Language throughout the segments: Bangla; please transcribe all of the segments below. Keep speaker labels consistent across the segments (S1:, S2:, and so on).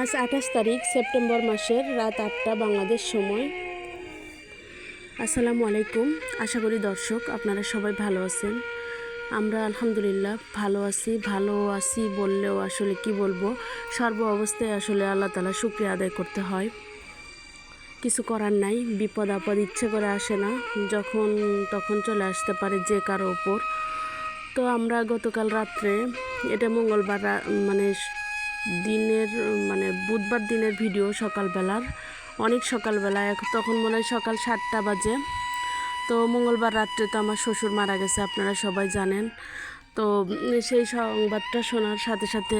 S1: আজ আঠাশ তারিখ, সেপ্টেম্বর মাসের রাত আটটা বাংলাদেশ সময়। আসসালামু আলাইকুম। আশা করি দর্শক আপনারা সবাই ভালো আছেন। আমরা আলহামদুলিল্লাহ ভালো আছি ভালো আছি বললেও আসলে কি বলব? সর্ব অবস্থায় আসলে আল্লাহ তালা শুক্রিয়া আদায় করতে হয়। কিছু করার নাই, বিপদ আপদ ইচ্ছে করে আসে না। যখন তখন চলে আসতে পারে যে কারও ওপর। তো আমরা গতকাল রাত্রে, এটা মঙ্গলবার মানে দিনের মানে বুধবার দিনের ভিডিও সকালবেলার। অনেক সকালবেলা তখন মনে হয় সকাল সাতটা বাজে। তো মঙ্গলবার রাত্রে তো আমার শ্বশুর মারা গেছে, আপনারা সবাই জানেন। তো সেই সংবাদটা শোনার সাথে সাথে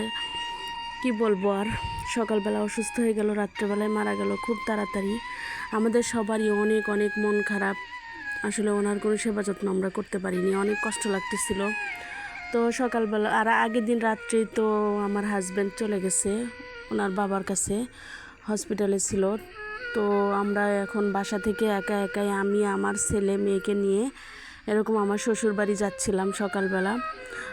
S1: কি বলব আর? সকালবেলা অসুস্থ হয়ে গেল, রাত্রেবেলায় মারা গেল, খুব তাড়াতাড়ি। আমাদের সবারই অনেক অনেক মন খারাপ। আসলে ওনার কোনো সেবা যত্ন আমরা করতে পারিনি, অনেক কষ্ট লাগতেছিল। তো সকালবেলা, আর আগের দিন রাত্রেই তো আমার হাজব্যান্ড চলে গেছে, ওনার বাবার কাছে হসপিটালে ছিল। তো আমরা এখন বাসা থেকে একা একাই, আমি, আমার ছেলে, মেয়েকে নিয়ে এরকম আমার শ্বশুর বাড়ি যাচ্ছিলাম সকালবেলা।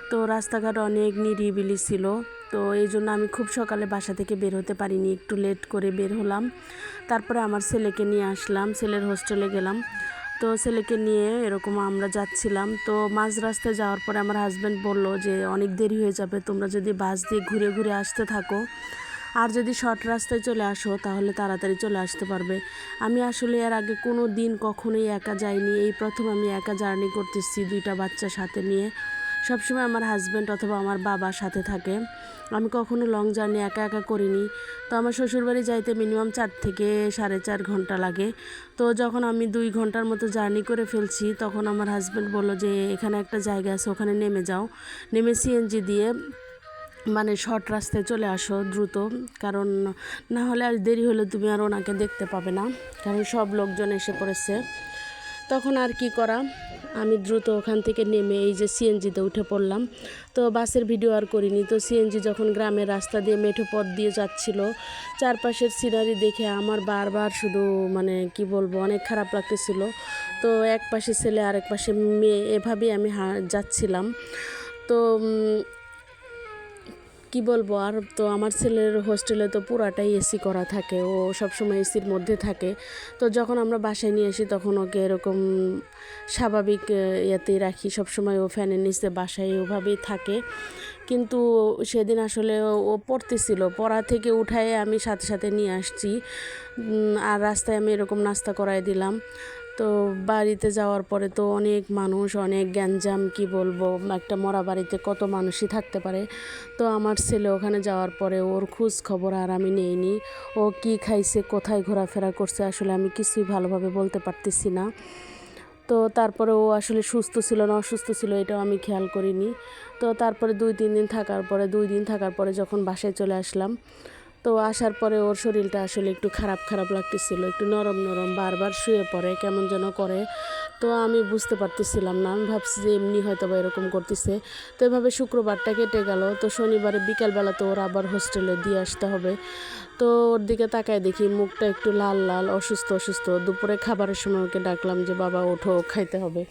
S1: তো রাস্তাঘাট অনেক নিরিবিলি ছিল, তো এই জন্য আমি খুব সকালে বাসা থেকে বের হতে পারিনি, একটু লেট করে বের হলাম। তারপরে আমার ছেলেকে নিয়ে আসলাম, ছেলের হোস্টেলে গেলাম। তো ছেলেকে নিয়ে এরকম আমরা যাচ্ছিলাম। তো মাঝ রাস্তায় যাওয়ার পরে আমার হাজব্যান্ড বলল যে, অনেক দেরি হয়ে যাবে, তোমরা যদি বাস দিয়ে ঘুরে ঘুরে আসতে থাকো। আর যদি শর্ট রাস্তায় চলে আসো, তাহলে তাড়াতাড়ি চলে আসতে পারবে। আমি আসলে এর আগে কোনো দিন কখনোই একা যাইনি। এই প্রথম আমি একা জার্নি করতেছি দুইটা বাচ্চা সাথে নিয়ে। সবসময় আমার হাজব্যান্ড অথবা আমার বাবা সাথে থাকে। আমি কখনো লং জার্নি একা একা করিনি। তো আমার শ্বশুরবাড়ি যাইতে মিনিমাম চার থেকে সাড়ে চার ঘণ্টা লাগে। তো যখন আমি দুই ঘণ্টার মতো জার্নি করে ফেলছি, তখন আমার হাজব্যান্ড বলল যে, এখানে একটা জায়গা আছে, ওখানে নেমে যাও। নেমে সিএনজি দিয়ে মানে শর্ট রাস্তায় চলে আসো দ্রুত। কারণ না হলে আর দেরি হলে তুমি আর ওনাকে দেখতে পাবে না। কারণ সব লোকজন এসে পড়েছে। তখন আর কি করা? আমি দ্রুত ওখান থেকে নেমে এই যে সিএনজিতে উঠে পড়লাম। তো বাসের ভিডিও আর করিনি। তো সিএনজি যখন গ্রামের রাস্তা দিয়ে মেঠো পথ দিয়ে যাচ্ছিল, চারপাশের সিনারি দেখে আমার বারবার শুধু মানে কি বলব, অনেক খারাপ লাগতেছিল। তো এক পাশে ছেলে, আরেক পাশে মেয়ে, এভাবেই আমি যাচ্ছিলাম। তো কি বলব, আর তো আমার ছেলের হোস্টেলে তো পুরাটাই এসি করা থাকে, ও সবসময় এসির মধ্যে থাকে। তো যখন আমরা বাসায় নিয়ে আসি, তখন ওকে এরকম স্বাভাবিক ইয়েতেই রাখি। সবসময় ও ফ্যানের নিচে বাসায় ওভাবেই থাকে। কিন্তু সেদিন আসলে ও- পড়তেছিল। পড়া থেকে উঠায় আমি সাথে সাথে নিয়ে আসছি। আর রাস্তায় আমি এরকম নাস্তা করাই দিলাম। তো বাড়িতে যাওয়ার পরে তো অনেক মানুষ, অনেক গ্যাঞ্জাম, কি বলব? একটা মরা বাড়িতে কত মানুষই থাকতে পারে। তো আমার ছেলে ওখানে যাওয়ার পরে ওর খোঁজ খবর আর আমি নেইনি। ও কি খাইছে, কোথায় ঘোরাফেরা করছে আসলে আমি কিছুই ভালোভাবে বলতে পারতেছি না। তো তারপরে ও আসলে সুস্থ ছিল না, অসুস্থ ছিল এটাও আমি খেয়াল করিনি। তো তারপরে দুই, তিন দিন থাকার পরে, দুই দিন থাকার পরে যখন বাসায় চলে আসলাম তো আসার পরে ওর শরীরটা আসলে একটু খারাপ খারাপ লাগতেছিল। একটু নরম নরম, বারবার শুয়ে পড়ে, কেমন যেন করে। তো আমি বুঝতে পারতেছিলাম না। আমি ভাবছি যে এমনি হয়তো বা এরকম করতেছে। তো এভাবে শুক্রবারটা কেটে গেল। তো শনিবারে বিকালবেলা তো ওর আবার হোস্টেলে দিয়ে আসতে হবে। তো ওর দিকে তাকায় দেখি মুখটা একটু লাল লাল, অসুস্থ অসুস্থ। দুপুরে খাবারের সময় ওকে ডাকলাম যে, বাবা, ওঠো, খাইতে হবে।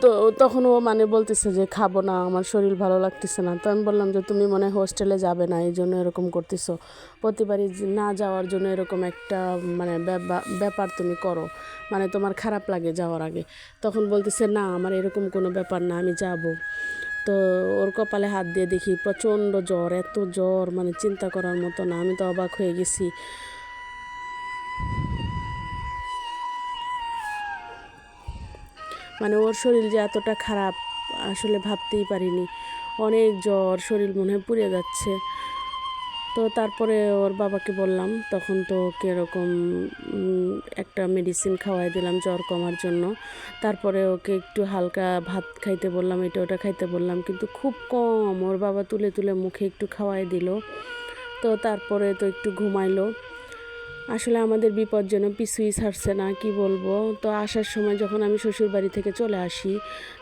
S1: তো তখন ও মানে বলতেছে যে, খাব না, আমার শরীর ভালো লাগতেছে না। তো আমি বললাম যে, তুমি মনে হোস্টেলে যাবে না এই জন্য এরকম করতেছো। প্রতিবারই না যাওয়ার জন্য এরকম একটা মানে ব্যাপা- ব্যাপার তুমি করো। মানে তোমার খারাপ লাগে যাওয়ার আগে। তখন বলতেছে, না, আমার এরকম কোনো ব্যাপার না, আমি যাব। তো ওর কপালে হাত দিয়ে দেখি প্রচণ্ড জ্বর, এত জ্বর মানে চিন্তা করার মতো না। আমি তো অবাক হয়ে গেছি। মানে ওর শরীর যে এতটা খারাপ, আসলে ভাবতেই পারিনি। অনেক জ্বর, শরীর মনে হয় পুড়ে যাচ্ছে। তো তারপরে ওর বাবাকে বললাম, তখন তো ওকে এরকম একটা মেডিসিন খাওয়াই দিলাম জ্বর কমার জন্য। তারপরে ওকে একটু হালকা ভাত খাইতে বললাম, এটা ওটা খাইতে বললাম, কিন্তু খুব কম। ওর বাবা তুলে তুলে মুখে একটু খাওয়াই দিল। তো তারপরে তো একটু ঘুমাইলো। আসলে আমাদের বিপদ যেন পিছুই ছাড়ছে না, কি বলব? তো আসার সময় যখন আমি শ্বশুর বাড়ি থেকে চলে আসি,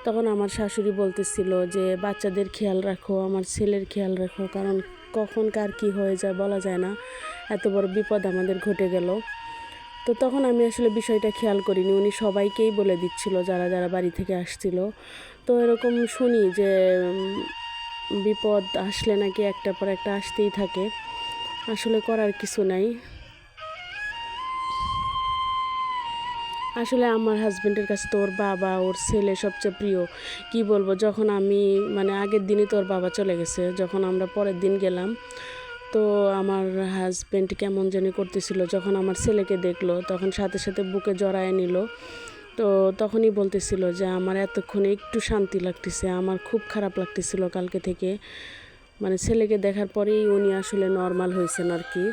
S1: তখন আমার শাশুড়ি বলতেছিল যে, বাচ্চাদের খেয়াল রাখো, আমার ছেলের খেয়াল রাখো, কারণ কখন কার কি হয়ে যায় বলা যায় না। এত বড় বিপদ আমাদের ঘটে গেল। তো তখন আমি আসলে বিষয়টা খেয়াল করিনি। উনি সবাইকেই বলে দিচ্ছিল যারা যারা বাড়ি থেকে আসছিল। তো এরকম শুনি যে বিপদ আসলে নাকি একটা পর একটা আসতেই থাকে। আসলে করার কিছু নাই। আসলে আমার হাজব্যান্ডের কাছে তো ওর বাবা, ওর ছেলে সবচেয়ে প্রিয়। কি বলব, যখন আমি মানে আগের দিনই তো ওর বাবা চলে গেছে, যখন আমরা পরের দিন গেলাম, তো আমার হাজব্যান্ড কেমন জানি করতেছিল, যখন আমার ছেলেকে দেখল, তখন সাথে সাথে বুকে জড়ায় নিল, তো তখনই বলতেছিল যে আমার এতক্ষণে একটু শান্তি লাগতেছে, আমার খুব খারাপ লাগতেছিল কালকে থেকে। মানে ছেলেকে দেখার পরেই উনি আসলে নর্মাল হয়েছেন আর কি।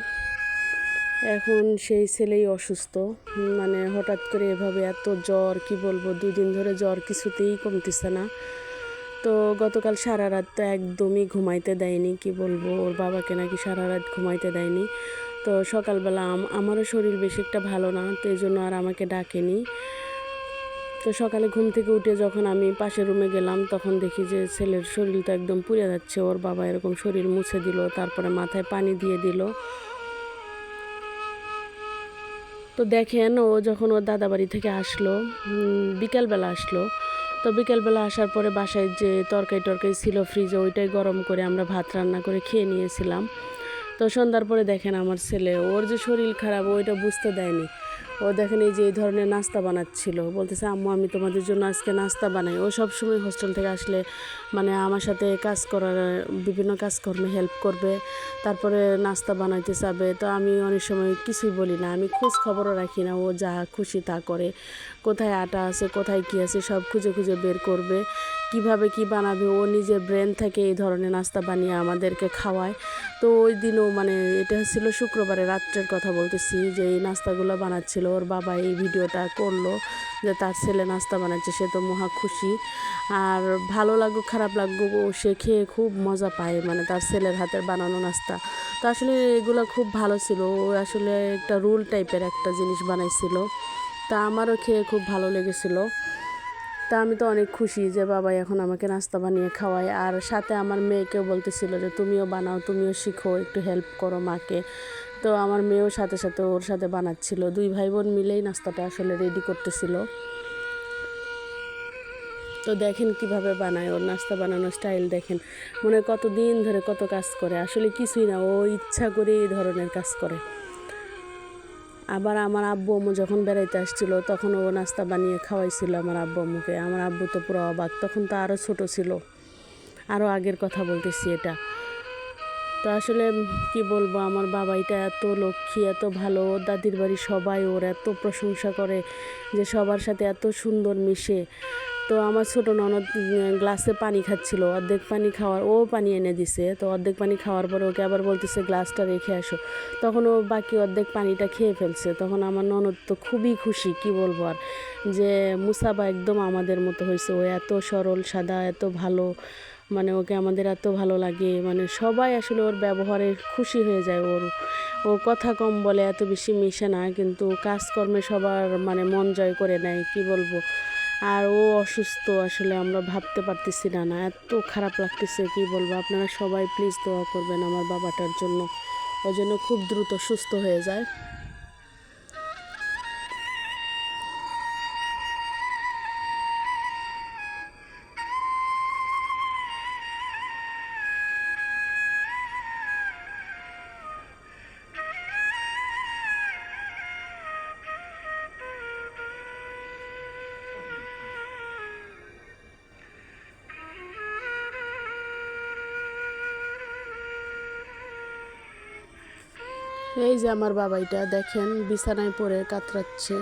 S1: এখন সেই ছেলেই অসুস্থ। মানে হঠাৎ করে এভাবে এত জ্বর, কি বলব, দুদিন ধরে জ্বর কিছুতেই কমতেছে না। তো গতকাল সারা রাত তো একদমই ঘুমাইতে দেয়নি, কি বলব, ওর বাবাকে নাকি সারা রাত ঘুমাইতে দেয়নি। তো সকালবেলা আম- আমারও শরীর বেশি একটা ভালো না, তো এই জন্য আর আমাকে ডাকেনি। তো সকালে ঘুম থেকে উঠে যখন আমি পাশের রুমে গেলাম, তখন দেখি যে ছেলের শরীরটা একদম পুড়ে যাচ্ছে, ওর বাবা এরকম শরীর মুছে দিল, তারপরে মাথায় পানি দিয়ে দিল। তো দেখেন, ও যখন ওর দাদা বাড়ি থেকে আসলো বিকালবেলা আসলো, তো বিকালবেলা আসার পরে বাসায় যে তরকারি টরকারি ছিল ফ্রিজে ওইটাই গরম করে আমরা ভাত রান্না করে খেয়ে নিয়েছিলাম। তো সন্ধ্যার পরে দেখেন আমার ছেলে, ওর যে শরীর খারাপ, ওইটা বুঝতে দেয়নি। ও দেখেন এই যে এই ধরনের নাস্তা বানাচ্ছিল। বলতেছে, আম্মু, আমি তোমাদের জন্য আজকে নাস্তা বানাই। ও সবসময় হোস্টেল থেকে আসলে মানে আমার সাথে কাজ করার, বিভিন্ন কাজকর্মে হেল্প করবে। তারপরে নাস্তা বানাইতে চাবে। তো আমি অনেক সময় কিছুই বলি না। আমি খোঁজ খবরও রাখি না। ও যা খুশি তা করে। কোথায় আটা আছে, কোথায় কী আছে, সব খুঁজে খুঁজে বের করবে। কীভাবে কি বানাবে? ও নিজের ব্রেন থেকে এই ধরনের নাস্তা বানিয়ে আমাদেরকে খাওয়ায়। তো ওই দিনও মানে এটা ছিল শুক্রবারে রাত্রের কথা বলতেছি যে এই নাস্তাগুলো বানাচ্ছিল। ওর বাবা এই ভিডিওটা করল যে তার ছেলে নাস্তা বানাচ্ছে, সে তো মহা খুশি। আর ভালো লাগুক, খারাপ লাগুক, ও সে খেয়ে খুব মজা পায় মানে তার ছেলের হাতের বানানো নাস্তা। তো আসলে এগুলো খুব ভালো ছিল, ও আসলে একটা রুল টাইপের একটা জিনিস বানাইছিল। তা আমারও খেয়ে খুব ভালো লেগেছিলো। তা আমি তো অনেক খুশি যে বাবা এখন আমাকে নাস্তা বানিয়ে খাওয়ায়। আর সাথে আমার মেয়েকেও বলতেছিল যে তুমিও বানাও, তুমিও শিখো, একটু হেল্প করো মাকে। তো আমার মেয়েও সাথে সাথে ওর সাথে বানাচ্ছিল। দুই ভাই বোন মিলেই নাস্তাটা আসলে রেডি করতেছিল। তো দেখেন কীভাবে বানায় ওর নাস্তা বানানোর স্টাইল দেখেন। মনে কত দিন ধরে কত কাজ করে। আসলে কিছুই না, ও ইচ্ছা করে এই ধরনের কাজ করে। আবার আমার আব্বু আম্মু যখন বেড়াইতে আসছিল, তখন ও নাস্তা বানিয়ে খাওয়াইছিল আমার আব্বু আম্মুকে। আমার আব্বু তো পুরো অবাক। তখন তো আরও ছোট ছিল। আরও আগের কথা বলতেছি এটা। তো আসলে কি বলব, আমার বাবাইটা এত লক্ষ্মী, এত ভালো। ওর দাদির বাড়ি সবাই ওর এত প্রশংসা করে যে সবার সাথে এত সুন্দর মিশে। তো আমার ছোটো ননদ গ্লাসে পানি খাচ্ছিল। অর্ধেক পানি খাওয়ার, ও পানি এনে দিছে। তো অর্ধেক পানি খাওয়ার পরে ওকে আবার বলতেছে, গ্লাসটা রেখে আসো। তখন ও বাকি অর্ধেক পানিটা খেয়ে ফেলছে। তখন আমার ননদ তো খুবই খুশি, কি বলব আর, যে মুসাবা একদম আমাদের মতো হয়েছে। ও এত সরল, সাদা, এত ভালো। মানে ওকে আমাদের এত ভালো লাগে মানে সবাই আসলে ওর ব্যবহারে খুশি হয়ে যায়। ওর, ও কথা কম বলে, এত বেশি মিশে না, কিন্তু কাজকর্মে সবার মানে মন জয় করে নেয়, কি বলব? আর ও অসুস্থ আসলে আমরা ভাবতে পারতেছি না না, এত খারাপ লাগতেছে, কি বলব? আপনারা সবাই প্লিজ দোয়া করবেন আমার বাবাটার জন্য। ওই জন্য খুব দ্রুত সুস্থ হয়ে যায়। এই যে আমার বাবাইটা, দেখেন বিছানায় পরে কাতরাচ্ছে।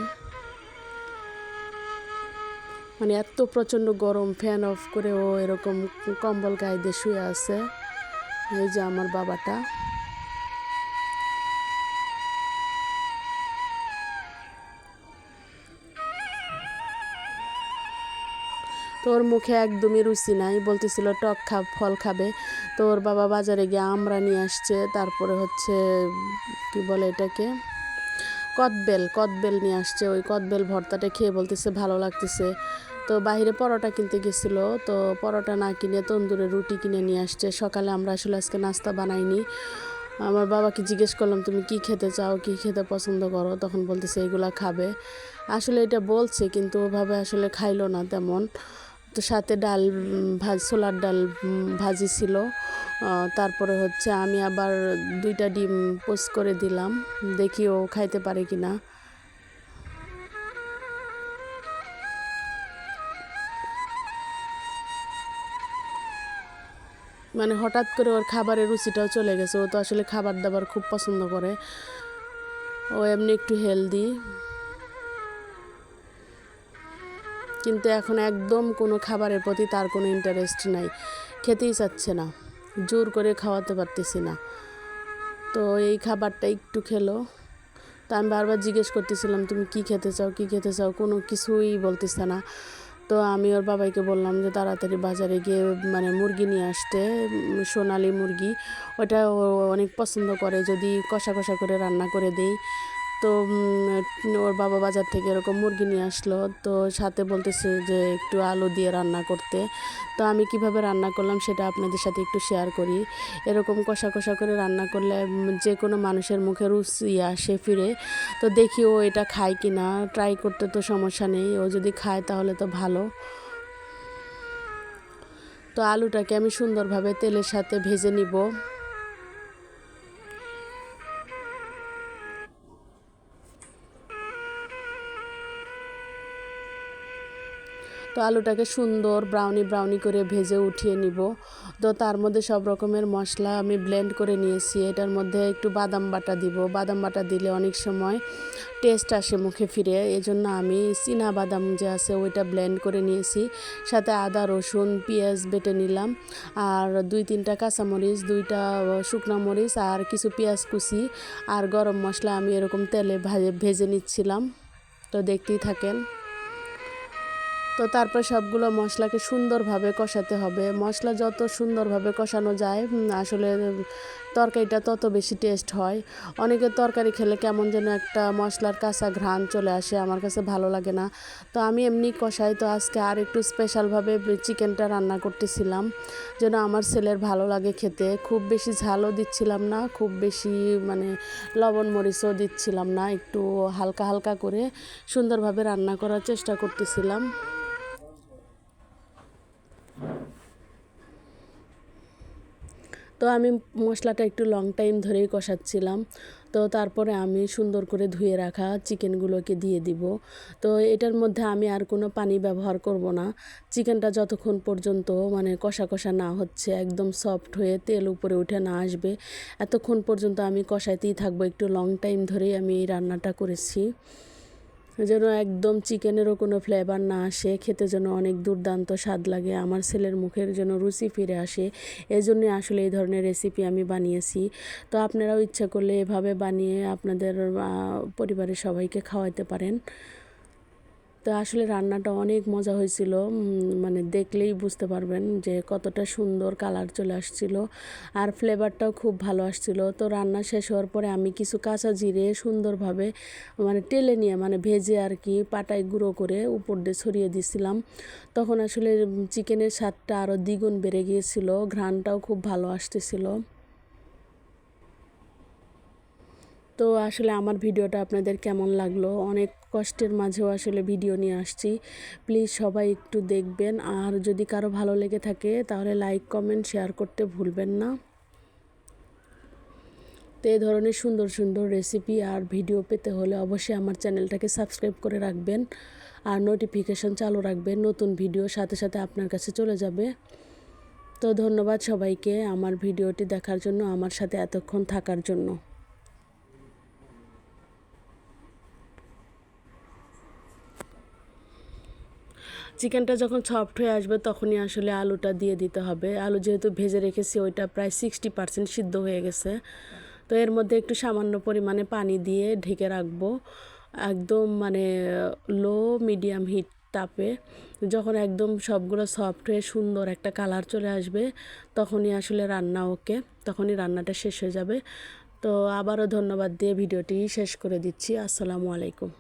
S1: মানে এত প্রচণ্ড গরম ফ্যান অফ করে ও এরকম কম্বল গায়ে দিয়ে শুয়ে আছে। এই যে আমার বাবাটা। তো ওর মুখে একদমই রুচি নাই। বলতেছিল, টক খা, ফল খাবে। তো ওর বাবা বাজারে গিয়ে আমরা নিয়ে আসছে। তারপরে হচ্ছে, কি বলে এটাকে? কদবেল কদবেল নিয়ে আসছে। ওই কদবেল ভর্তাটা খেয়ে বলতেছে, ভালো লাগতেছে। তো বাইরে পরোটা কিনতে গেছিল। তো পরোটা না কিনে তন্দুরে রুটি কিনে নিয়ে আসছে। সকালে আমরা আসলে আজকে নাস্তা বানাইনি। আমার বাবাকে জিজ্ঞেস করলাম, তুমি কি খেতে চাও? কি খেতে পছন্দ করো? তখন বলতেছে, এগুলা খাবে। আসলে এটা বলছে, কিন্তু ওভাবে আসলে খাইলো না তেমন। তো সাথে ডাল ভাজ, ছোলার ডাল ভাজি ছিল। তারপরে হচ্ছে আমি আবার দুইটা ডিম পোস্ট করে দিলাম। দেখি ও খাইতে পারে কি না। মানে হঠাৎ করে ওর খাবারের রুচিটাও চলে গেছে। ও তো আসলে খাবার দাবার খুব পছন্দ করে। ও এমনি একটু হেলদি কিন্তু এখন একদম কোনো খাবারের প্রতি তার কোনো ইন্টারেস্ট নাই। খেতেই চাচ্ছে না। জোর করে খাওয়াতে পারতেছি না। তো এই খাবারটা একটু খেলো। তো আমি বারবার জিজ্ঞেস করতেছিলাম, তুমি কি খেতে চাও? কি খেতে চাও? কোনো কিছুই বলতেছে না। তো আমি ওর বাবাইকে বললাম যে, তাড়াতাড়ি বাজারে গিয়ে মানে মুরগি নিয়ে আসতে, সোনালি মুরগি। ওটা অনেক পছন্দ করে। যদি কষা কষা করে রান্না করে দেই তো ওর বাবা বাজার থেকে এরকম মুরগি নিয়ে আসলো। তো সাথে বলতেছে যে একটু আলু দিয়ে রান্না করতে। তো আমি কীভাবে রান্না করলাম সেটা আপনাদের সাথে একটু শেয়ার করি। এরকম কষা কষা করে রান্না করলে যে কোনো মানুষের মুখে রুচি আসে ফিরে। তো দেখি ও এটা খায় কি না ট্রাই করতে তো সমস্যা নেই। ও যদি খায় তাহলে তো ভালো। তো আলুটাকে আমি সুন্দরভাবে তেলের সাথে ভেজে নিব। তো আলুটাকে সুন্দর ব্রাউনি ব্রাউনি করে ভেজে উঠিয়ে নিব। তো তার মধ্যে সব রকমের মশলা আমি ব্লেন্ড করে নিয়েছি। এটার মধ্যে একটু বাদাম বাটা দিব। বাদাম বাটা দিলে অনেক সময় টেস্ট আসে মুখে ফিরে। এজন্য আমি চীনা বাদাম যে আছে ওইটা ব্লেন্ড করে নিয়েছি। সাথে আদা, রসুন, পেঁয়াজ বেটে নিলাম। আর দুই তিনটা কাঁচামরিচ, দুইটা শুকনো মরিচ আর কিছু পেঁয়াজ কুচি আর গরম মশলা আমি এরকম তেলে ভাজে, ভেজে নিচ্ছিলাম। তো দেখতেই থাকেন। তো তারপর সবগুলো মশলাকে সুন্দরভাবে কষাতে হবে। মশলা যত সুন্দরভাবে কষানো যায় আসলে তরকারিটা তত বেশি টেস্ট হয়। অনেকে তরকারি খেলে কেমন যেন একটা মশলার কাঁচা ঘ্রাণ চলে আসে, আমার কাছে ভালো লাগে না। তো আমি এমনি কষাই, তো আজকে আর একটু স্পেশালভাবে চিকেনটা রান্না করতেছিলাম, যেন আমার ছেলের ভালো লাগে খেতে। খুব বেশি ঝালও দিচ্ছিলাম না, খুব বেশি মানে লবণ মরিচও দিচ্ছিলাম না, একটু হালকা হালকা করে সুন্দরভাবে রান্না করার চেষ্টা করতেছিলাম। তো আমি মশলাটা একটু লং টাইম ধরেই কষাচ্ছিলাম। তো তারপরে আমি সুন্দর করে ধুয়ে রাখা চিকেনগুলোকে দিয়ে দিব। তো এটার মধ্যে আমি আর কোনো পানি ব্যবহার করব না। চিকেনটা যতক্ষণ পর্যন্ত মানে কষা কষা না হচ্ছে, একদম সফট হয়ে তেল উপরে উঠে না আসবে, এতক্ষণ পর্যন্ত আমি কষাইতেই থাকব। একটু লং টাইম ধরেই আমি এই রান্নাটা করেছি। যেন একদম চিকেনেরও কোনো ফ্লেভার না আসে, খেতে যেন অনেক দুর্দান্ত স্বাদ লাগে, আমার ছেলের মুখের যেন রুচি ফিরে আসে এই জন্যে আসলে এই ধরনের রেসিপি আমি বানিয়েছি। তো আপনারাও ইচ্ছা করলে এভাবে বানিয়ে আপনাদের পরিবারের সবাইকে খাওয়াতে পারেন। তো আসলে রান্নাটা অনেক মজা হয়েছিল। মানে দেখলেই বুঝতে পারবেন যে কতটা সুন্দর কালার চলে আসছিল আর ফ্লেভারটাও খুব ভালো আসছিল। তো রান্না শেষ হওয়ার পরে আমি কিছু কাঁচা জিরে সুন্দরভাবে মানে টেলে নিয়ে মানে ভেজে আর কি পাটায় গুঁড়ো করে উপর দিয়ে ছড়িয়ে দিছিলাম তখন আসলে চিকেনের স্বাদটা আরও দ্বিগুণ বেড়ে গিয়েছিল, ঘ্রাণটাও খুব ভালো আসতেছিল। তো আসলে আমার ভিডিওটা আপনাদের কেমন লাগল? অনেক কষ্টের মাঝেও আসলে ভিডিও নিয়ে আসছি। প্লিজ সবাই একটু দেখবেন। আর যদি কারও ভালো লেগে থাকে, তাহলে লাইক, কমেন্ট, শেয়ার করতে ভুলবেন না। তো এই ধরনের সুন্দর সুন্দর রেসিপি আর ভিডিও পেতে হলে অবশ্যই আমার চ্যানেলটাকে সাবস্ক্রাইব করে রাখবেন। আর নোটিফিকেশন চালু রাখবেন। নতুন ভিডিও সাথে সাথে আপনার কাছে চলে যাবে। তো ধন্যবাদ সবাইকে আমার ভিডিওটি দেখার জন্য, আমার সাথে এতক্ষণ থাকার জন্য। চিকেনটা যখন সফট হয়ে আসবে, তখনই আসলে আলুটা দিয়ে দিতে হবে। আলু যেহেতু ভেজে রেখেছি, ওইটা প্রায় সিক্সটি পার্সেন্ট সিদ্ধ হয়ে গেছে। তো এর মধ্যে একটু সামান্য পরিমাণে পানি দিয়ে ঢেকে রাখব। একদম মানে লো মিডিয়াম হিট তাপে। যখন একদম সবগুলো সফট হয়ে সুন্দর একটা কালার চলে আসবে, তখনই আসলে রান্না ওকে তখনই রান্নাটা শেষ হয়ে যাবে। তো আবারও ধন্যবাদ দিয়ে ভিডিওটি শেষ করে দিচ্ছি। আসসালামু আলাইকুম।